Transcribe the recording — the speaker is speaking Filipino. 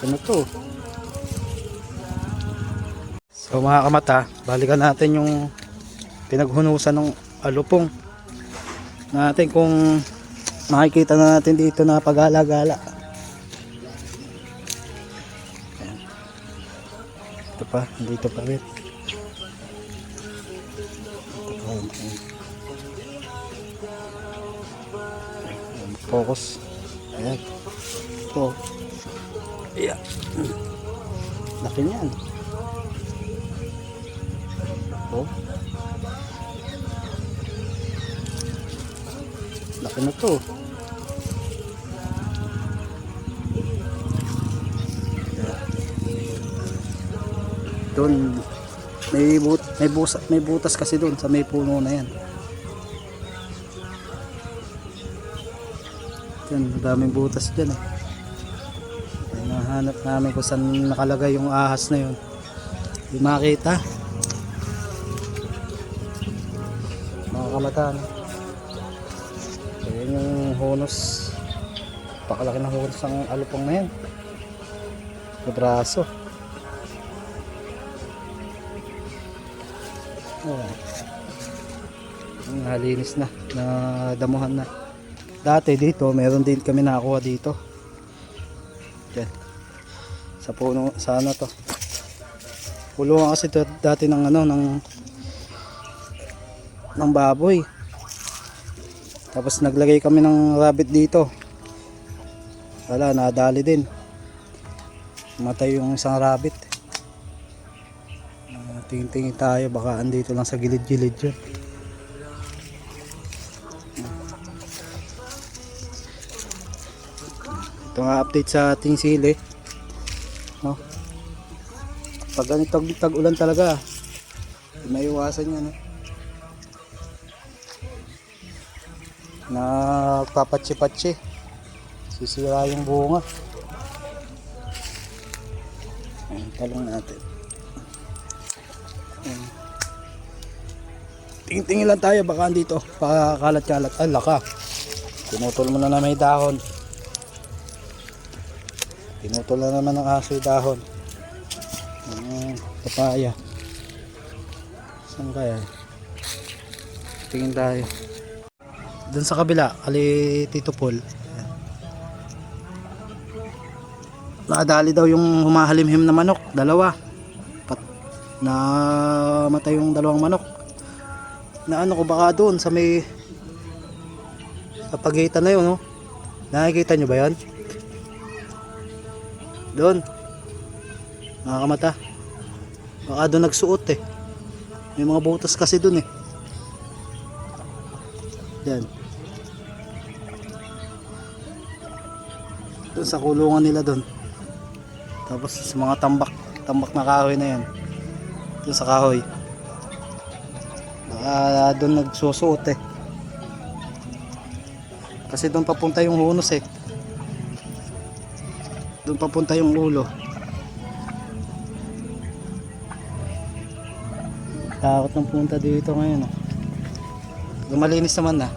Na to. So mga kamata, balikan natin yung pinaghunusan ng alupong natin kung makikita na natin dito na pagala-gala. Ito pa, dito pa rin. Focus. Ayan. Ito. Ayan. Laki niyan. Oh. Laki na to. Doon may but may busa, may butas kasi doon sa may puno na yan. Yan, daming butas diyan eh. Ay, nahanap namin kung saan nakalagay yung ahas na yun. Hindi makita. Mga kamatan. Ayan yung honus. Pakalaki ng honus ng alupong na yan. Sa braso. Oh. Ang Nalinis na. Na damuhan na. Dati dito, meron din kami nakakuha dito. Yan. Sa puno, sa ano to. Pulungan kasi to dati ng ano, ng ng baboy. Tapos naglagay kami ng rabbit dito. Wala, nadali din. Matay yung isang rabbit. Uh, tingin-tingin tayo, baka andito lang sa gilid-gilid yun. Ito nga update sa ating sili. Pag ganito tag-ulan talaga, may iwasan yan. Eh. Nagpapatsi-patsi. Sisira yung bunga. Ayan, talong natin. Ayan. Tingin-tingin lang tayo baka andito. Pakakalat-kalat. Ah, laka. Pinutol mo na na may dahon. Pinutol na naman ng aso yung dahon. Ayan, papaya. Saan kaya? Tingin tayo. Doon sa kabila, kali Tito Paul. Nakadali daw yung humahalimhim na manok, dalawa. Pat na matay yung dalawang manok. Na ano ko baka doon sa may sa na yun, no? Nakikita nyo ba yan? Doon. Nakakamata. Baka doon nagsuot eh. May mga butas kasi doon eh. Yan. Doon sa kulungan nila doon. Tapos sa mga tambak, tambak na kahoy na yan. Doon sa kahoy. Baka doon nagsusuot eh. Kasi doon papunta yung hunus eh. Doon papunta yung ulo. Takot ng punta dito ngayon. Oh. Naman na.